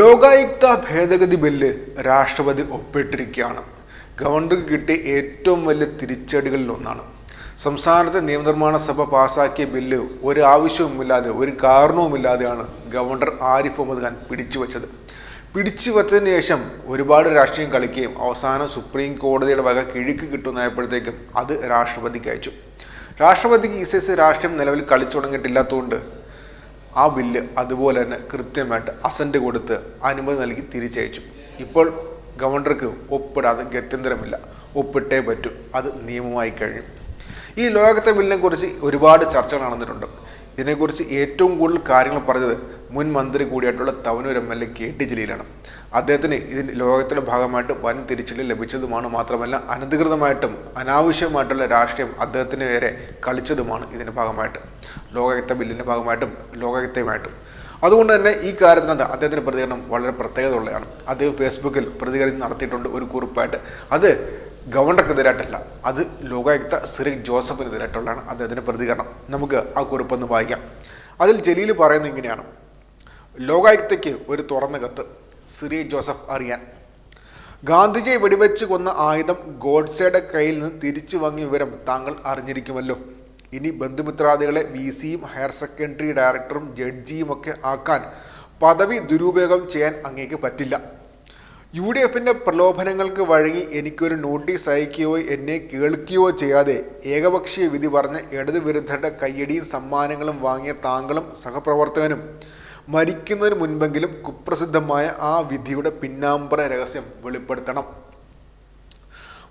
ലോകായുക്ത ഭേദഗതി ബില്ല് രാഷ്ട്രപതി ഒപ്പിട്ടിരിക്കുകയാണ്. ഗവർണർക്ക് കിട്ടിയ ഏറ്റവും വലിയ തിരിച്ചടികളിൽ ഒന്നാണ്. സംസ്ഥാനത്തെ നിയമനിർമ്മാണ സഭ പാസാക്കിയ ബില്ല് ഒരു ആവശ്യവുമില്ലാതെ ഒരു കാരണവുമില്ലാതെയാണ് ഗവർണർ ആരിഫ് മുഹമ്മദ് ഖാൻ പിടിച്ചു വച്ചത് പിടിച്ചു വച്ചതിന് ശേഷം ഒരുപാട് രാഷ്ട്രീയം കളിക്കുകയും അവസാനം സുപ്രീം കോടതിയുടെ വക കിഴിക്ക് കിട്ടുന്നതായപ്പോഴത്തേക്കും അത് രാഷ്ട്രപതിക്ക് അയച്ചു. രാഷ്ട്രപതിക്ക് ഈ സൈസ് രാഷ്ട്രീയം നിലവിൽ കളിച്ചു തുടങ്ങിയിട്ടില്ലാത്തതുകൊണ്ട് ആ ബില്ല് അതുപോലെ തന്നെ കൃത്യമായിട്ട് അസന്റ് കൊടുത്ത് അനുമതി നൽകി തിരിച്ചയച്ചു. ഇപ്പോൾ ഗവർണർക്ക് ഒപ്പിടാതെ ഗത്യന്തരമില്ല. ഒപ്പിട്ടേ പറ്റൂ. അത് നിയമമായി കഴിഞ്ഞു. ഈ ലോകത്തെ ബില്ലിനെ കുറിച്ച് ഒരുപാട് ചർച്ചകൾ നടന്നിട്ടുണ്ട്. ഇതിനെക്കുറിച്ച് ഏറ്റവും കൂടുതൽ കാര്യങ്ങൾ പറഞ്ഞത് മുൻ മന്ത്രി കൂടിയായിട്ടുള്ള Thavanur M L A K T ജലീലാണ്. അദ്ദേഹത്തിന് ഇതിന്റെ ലോകത്തിന്റെ ഭാഗമായിട്ട് വൻ തിരിച്ചടി ലഭിച്ചതുമാണ് മാത്രമല്ല അനധികൃതമായിട്ടും അനാവശ്യമായിട്ടുള്ള രാഷ്ട്രീയം അദ്ദേഹത്തിന് വരെ കളിച്ചതുമാണ് ഇതിന്റെ ഭാഗമായിട്ട്. ലോകയുക്ത ബില്ലിന്റെ ഭാഗമായിട്ടും ലോകയുക്തയുമായിട്ടും അതുകൊണ്ട് തന്നെ ഈ കാര്യത്തിനകത്ത് അദ്ദേഹത്തിന്റെ പ്രതികരണം വളരെ പ്രത്യേകത ഉള്ളതാണ് അദ്ദേഹം ഫേസ്ബുക്കിൽ പ്രതികരണം നടത്തിയിട്ടുണ്ട് ഒരു കുറിപ്പായിട്ട്. അത് ഗവർണർക്കെതിരായിട്ടല്ല അത് ലോകായുക്ത സിറിക് ജോസഫിനെതിരായിട്ടുള്ളതാണ് അദ്ദേഹത്തിന്റെ പ്രതികരണം. നമുക്ക് ആ കുറിപ്പൊന്ന് വായിക്കാം. അതിൽ ജലീൽ പറയുന്നത് ഇങ്ങനെയാണ്. ലോകായുക്തയ്ക്ക് ഒരു തുറന്ന കത്ത്. സിറി ജോസഫ് അറിയാൻ. ഗാന്ധിജിയെ വെടിവെച്ച് കൊന്ന ആയുധം ഗോഡ്സയുടെ കയ്യിൽ നിന്ന് തിരിച്ചു വാങ്ങിയ വിവരം താങ്കൾ അറിഞ്ഞിരിക്കുമല്ലോ. ഇനി ബന്ധുമിത്രാദികളെ വി സിയും ഹയർ സെക്കൻഡറി ഡയറക്ടറും ജഡ്ജിയും ഒക്കെ ആക്കാൻ പദവി ദുരുപയോഗം ചെയ്യാൻ അങ്ങേക്ക് പറ്റില്ല. യു ഡി എഫിന്റെ പ്രലോഭനങ്ങൾക്ക് വഴങ്ങി എനിക്കൊരു നോട്ടീസ് അയക്കുകയോ എന്നെ കേൾക്കുകയോ ചെയ്യാതെ ഏകപക്ഷീയ വിധി പറഞ്ഞ് ഇടതുവിരുദ്ധരുടെ കയ്യടിയും സമ്മാനങ്ങളും വാങ്ങിയ താങ്കളും സഹപ്രവർത്തകനും മരിക്കുന്നതിന് മുൻപെങ്കിലും കുപ്രസിദ്ധമായ ആ വിധിയുടെ പിന്നാമ്പറ രഹസ്യം വെളിപ്പെടുത്തണം.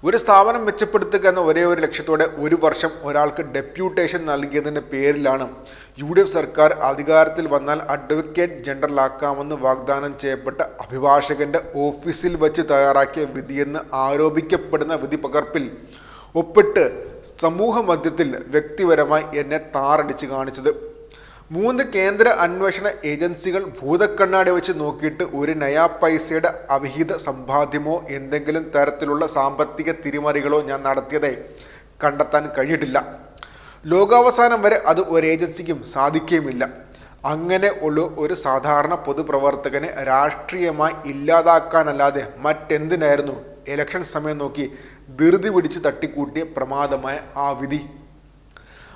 ഒരു സ്ഥാപനം മെച്ചപ്പെടുത്തുക എന്ന ഒരേ ഒരു ലക്ഷ്യത്തോടെ ഒരു വർഷം ഒരാൾക്ക് ഡെപ്യൂട്ടേഷൻ നൽകിയതിന്റെ പേരിലാണ് യു ഡി എഫ് സർക്കാർ അധികാരത്തിൽ വന്നാൽ അഡ്വക്കേറ്റ് ജനറലാക്കാമെന്ന് വാഗ്ദാനം ചെയ്യപ്പെട്ട അഭിഭാഷകന്റെ ഓഫീസിൽ വച്ച് തയ്യാറാക്കിയ വിധിയെന്ന് ആരോപിക്കപ്പെടുന്ന വിധി പകർപ്പിൽ ഒപ്പിട്ട് സമൂഹ മധ്യത്തിൽ വ്യക്തിപരമായി എന്നെ താറടിച്ച് കാണിച്ചത്. മൂന്ന് കേന്ദ്ര അന്വേഷണ ഏജൻസികൾ ഭൂതക്കണ്ണാടി വെച്ച് നോക്കിയിട്ട് ഒരു നയാ പൈസയുടെ അവിഹിത സമ്പാദ്യമോ എന്തെങ്കിലും തരത്തിലുള്ള സാമ്പത്തിക തിരിമറികളോ ഞാൻ നടത്തിയതായി കണ്ടെത്താൻ കഴിഞ്ഞിട്ടില്ല. ലോകാവസാനം വരെ അത് ഒരു ഏജൻസിക്കും സാധിക്കുകയുമില്ല. അങ്ങനെ ഉള്ള ഒരു സാധാരണ പൊതുപ്രവർത്തകനെ രാഷ്ട്രീയമായി ഇല്ലാതാക്കാനല്ലാതെ മറ്റെന്തിനായിരുന്നു? ഇലക്ഷൻ സമയം നോക്കി ധൃതി പിടിച്ച് തട്ടിക്കൂട്ടിയ പ്രമാദമായ ആ വിധി.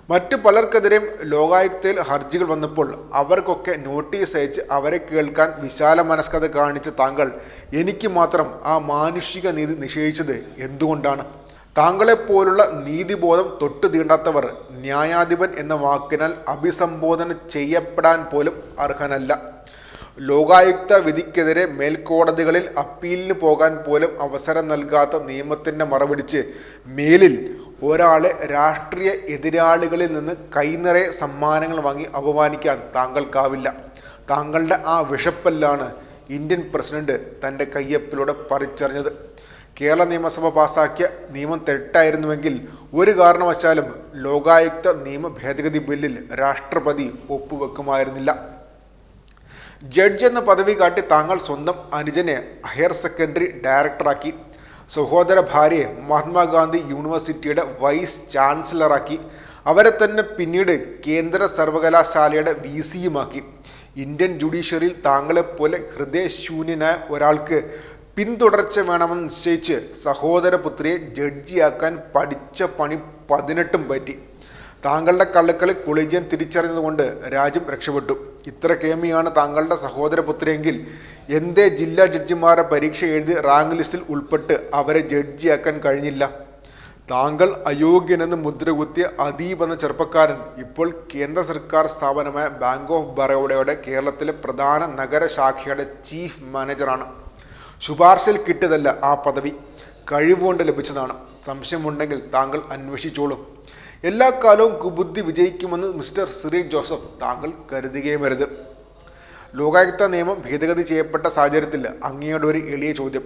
മറ്റു പലർക്കെതിരെയും ലോകായുക്തയിൽ ഹർജികൾ വന്നപ്പോൾ അവർക്കൊക്കെ നോട്ടീസ് അയച്ച് അവരെ കേൾക്കാൻ വിശാല മനസ്കത കാണിച്ച താങ്കൾ എനിക്ക് മാത്രം ആ മാനുഷിക നീതി നിഷേധിച്ചത് എന്തുകൊണ്ടാണ്? താങ്കളെപ്പോലുള്ള നീതിബോധം തൊട്ടു തീണ്ടാത്തവർ ന്യായാധിപൻ എന്ന വാക്കിനാൽ അഭിസംബോധന ചെയ്യപ്പെടാൻ പോലും അർഹനല്ല. ലോകായുക്ത വിധിക്കെതിരെ മേൽക്കോടതികളിൽ അപ്പീലിന് പോകാൻ പോലും അവസരം നൽകാത്ത നിയമത്തിന്റെ മറവിടിച്ച് മേലിൽ ഒരാളെ രാഷ്ട്രീയ എതിരാളികളിൽ നിന്ന് കൈനിറയെ സമ്മാനങ്ങൾ വാങ്ങി അപമാനിക്കാൻ താങ്കൾക്കാവില്ല. താങ്കളുടെ ആ വിഷപ്പല്ലാണ് ഇന്ത്യൻ പ്രസിഡന്റ് തന്റെ കയ്യപ്പിലൂടെ പറിച്ചറിഞ്ഞത്. കേരള നിയമസഭ പാസാക്കിയ നിയമം തെറ്റായിരുന്നുവെങ്കിൽ ഒരു കാരണവശാലും ലോകായുക്ത നിയമ ഭേദഗതി ബില്ലിൽ രാഷ്ട്രപതി ഒപ്പുവെക്കുമായിരുന്നില്ല. ജഡ്ജ് എന്ന പദവി കാട്ടി താങ്കൾ സ്വന്തം അനുജനെ ഹയർ സെക്കൻഡറി ഡയറക്ടറാക്കി. സഹോദര ഭാര്യയെ മഹാത്മാഗാന്ധി യൂണിവേഴ്സിറ്റിയുടെ വൈസ് ചാൻസലറാക്കി അവരെ തന്നെ പിന്നീട് കേന്ദ്ര സർവകലാശാലയുടെ വി സിയുമാക്കി ഇന്ത്യൻ ജുഡീഷ്യറിയിൽ താങ്കളെപ്പോലെ ഹൃദയശൂന്യനായ ഒരാൾക്ക് പിന്തുടർച്ച വേണമെന്ന് നിശ്ചയിച്ച് സഹോദരപുത്രിയെ ജഡ്ജിയാക്കാൻ പഠിച്ച പണി പതിനെട്ടും പറ്റി. താങ്കളുടെ കള്ളക്കളി കൊളീജിയൻ തിരിച്ചറിഞ്ഞതുകൊണ്ട് രാജ്യം രക്ഷപ്പെട്ടു. ഇത്ര കേമിയാണ് താങ്കളുടെ സഹോദരപുത്രിയെങ്കിൽ എന്തേ ജില്ലാ ജഡ്ജിമാരെ പരീക്ഷ എഴുതി റാങ്ക് ലിസ്റ്റിൽ ഉൾപ്പെട്ട് അവരെ ജഡ്ജിയാക്കാൻ കഴിഞ്ഞില്ല. താങ്കൾ അയോഗ്യനെന്ന് മുദ്രകുത്തിയ അദീപ് എന്ന ചെറുപ്പക്കാരൻ ഇപ്പോൾ കേന്ദ്ര സർക്കാർ സ്ഥാപനമായ ബാങ്ക് ഓഫ് ബറോഡയുടെ കേരളത്തിലെ പ്രധാന നഗരശാഖയുടെ ചീഫ് മാനേജറാണ് ശുപാർശയിൽ കിട്ടിയതല്ല ആ പദവി. കഴിവുകൊണ്ട് ലഭിച്ചതാണ്. സംശയമുണ്ടെങ്കിൽ താങ്കൾ അന്വേഷിച്ചോളൂ. എല്ലാ കാലവും കുബുദ്ധി വിജയിക്കുമെന്ന് മിസ്റ്റർ സിറി ജോസഫ് താങ്കൾ കരുതുകയും വരുത് ലോകായുക്ത നിയമം ഭേദഗതി ചെയ്യപ്പെട്ട സാഹചര്യത്തിൽ അങ്ങയുടെ ഒരു എളിയ ചോദ്യം.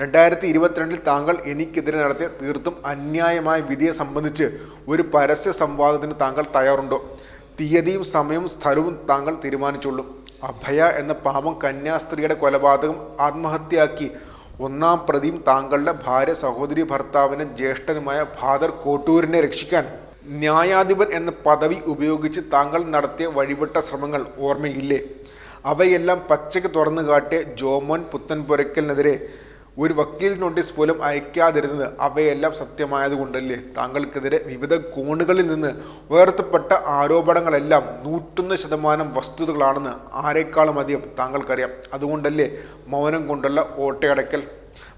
രണ്ടായിരത്തി ഇരുപത്തിരണ്ടിൽ താങ്കൾ എനിക്കെതിരെ നടത്തിയ തീർത്തും അന്യായമായ വിധിയെ സംബന്ധിച്ച് ഒരു പരസ്യ സംവാദത്തിന് താങ്കൾ തയ്യാറുണ്ടോ? തീയതിയും സമയവും സ്ഥലവും താങ്കൾ തീരുമാനിച്ചുള്ളൂ. അഭയ എന്ന പാവം കന്യാസ്ത്രീയുടെ കൊലപാതകം ആത്മഹത്യയാക്കി ഒന്നാം പ്രതിയും താങ്കളുടെ ഭാര്യ സഹോദരി ഭർത്താവിനും ജ്യേഷ്ഠനുമായ ഫാദർ കോട്ടൂരിനെ രക്ഷിക്കാൻ ന്യായാധിപൻ എന്ന പദവി ഉപയോഗിച്ച് താങ്കൾ നടത്തിയ വഴിവിട്ട ശ്രമങ്ങൾ ഓർമ്മയില്ലേ? അവയെല്ലാം പച്ചയ്ക്ക് തുറന്നു കാട്ടിയ ജോമോൻ പുത്തൻപുരയ്ക്കലിനെതിരെ ഒരു വക്കീൽ നോട്ടീസ് പോലും അയക്കാതിരുന്നത് അവയെല്ലാം സത്യമായതുകൊണ്ടല്ലേ? താങ്കൾക്കെതിരെ വിവിധ കോണുകളിൽ നിന്ന് ഉയർത്തപ്പെട്ട ആരോപണങ്ങളെല്ലാം നൂറ്റൊന്ന് ശതമാനം വസ്തുതകളാണെന്ന് ആരെക്കാളും അധികം താങ്കൾക്കറിയാം. അതുകൊണ്ടല്ലേ മൗനം കൊണ്ടുള്ള ഓട്ടയടക്കൽ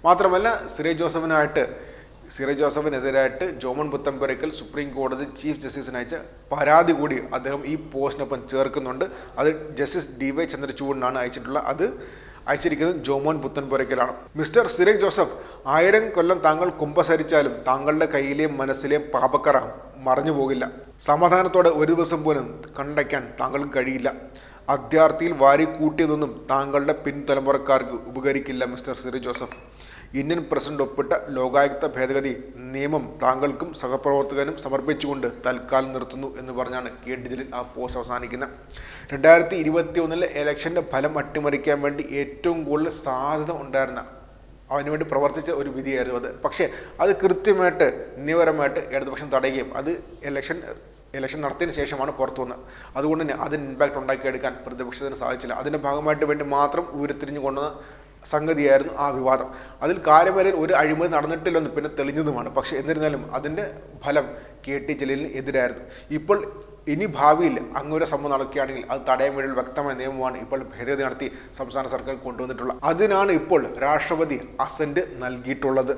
മാത്രമല്ല സിറേ ജോസഫിനായിട്ട് സിറേ ജോസഫിനെതിരായിട്ട് ജോമൻ പുത്തൻപുരയ്ക്കൽ സുപ്രീം കോടതി ചീഫ് ജസ്റ്റിസിന് അയച്ച പരാതി കൂടി അദ്ദേഹം ഈ പോസ്റ്റിനൊപ്പം ചേർക്കുന്നുണ്ട്. അത് ജസ്റ്റിസ് ഡി വൈ ചന്ദ്രചൂഡിനാണ് അയച്ചിട്ടുള്ള അത് അയച്ചിരിക്കുന്നത് ജോമോൻ പുത്തൻപുരയ്ക്കലാണ്. മിസ്റ്റർ സിരക് ജോസഫ് ആയിരം കൊല്ലം താങ്കൾ കുമ്പസരിച്ചാലും താങ്കളുടെ കയ്യിലെയും മനസ്സിലെയും പാപക്കറ മറഞ്ഞു പോകില്ല. സമാധാനത്തോടെ ഒരു ദിവസം പോലും കണ്ടയ്ക്കാൻ താങ്കൾക്ക് കഴിയില്ല. അത്യാർത്ഥിയിൽ വാരി കൂട്ടിയതൊന്നും താങ്കളുടെ പിൻതലമുറക്കാർക്ക് ഉപകരിക്കില്ല mister Cyriac Joseph. Indian president ഒപ്പിട്ട ലോകായുക്ത ഭേദഗതി നിയമം താങ്കൾക്കും സഹപ്രവർത്തകനും സമർപ്പിച്ചുകൊണ്ട് തൽക്കാലം നിർത്തുന്നു എന്ന് പറഞ്ഞാണ് കെ ഡിജലിൽ ജലീൽ ആ പോസ്റ്റ് അവസാനിക്കുന്നത്. രണ്ടായിരത്തി ഇരുപത്തി ഒന്നിലെ ഇലക്ഷന്റെ ഫലം അട്ടിമറിക്കാൻ വേണ്ടി ഏറ്റവും കൂടുതൽ സാധ്യത ഉണ്ടായിരുന്ന അതിനുവേണ്ടി പ്രവർത്തിച്ച ഒരു വിധിയായിരുന്നു അത്. പക്ഷേ അത് കൃത്യമായിട്ട് നിയമപരമായിട്ട് ഇടതുപക്ഷം തടയുകയും അത് ഇലക്ഷൻ ഇലക്ഷൻ നടത്തിയതിന് ശേഷമാണ് പുറത്തു വന്നത്. അതുകൊണ്ട് തന്നെ അതിന് ഇമ്പാക്റ്റ് ഉണ്ടാക്കിയെടുക്കാൻ പ്രതിപക്ഷത്തിന് സാധിച്ചില്ല. അതിന്റെ ഭാഗമായിട്ട് വേണ്ടി മാത്രം ഉയരത്തിരിഞ്ഞു കൊണ്ടുവന്ന സംഗതിയായിരുന്നു ആ വിവാദം. അതിൽ കാര്യമായ ഒരു അഴിമതി നടന്നിട്ടില്ലെന്ന് പിന്നെ തെളിഞ്ഞതുമാണ്. പക്ഷേ എന്നിരുന്നാലും അതിന്റെ ഫലം കെ ടി ജലീലിന് എതിരായിരുന്നു. ഇപ്പോൾ ഇനി ഭാവിയിൽ അങ്ങൊരു സംഭവം നടക്കുകയാണെങ്കിൽ അത് തടയാൻ വേണ്ടി വ്യക്തമായ നിയമമാണ് ഇപ്പോൾ ഭേദഗതി നടത്തി സംസ്ഥാന സർക്കാർ കൊണ്ടുവന്നിട്ടുള്ളത്. അതിനാണ് ഇപ്പോൾ രാഷ്ട്രപതി അസന്റ് നൽകിയിട്ടുള്ളത്.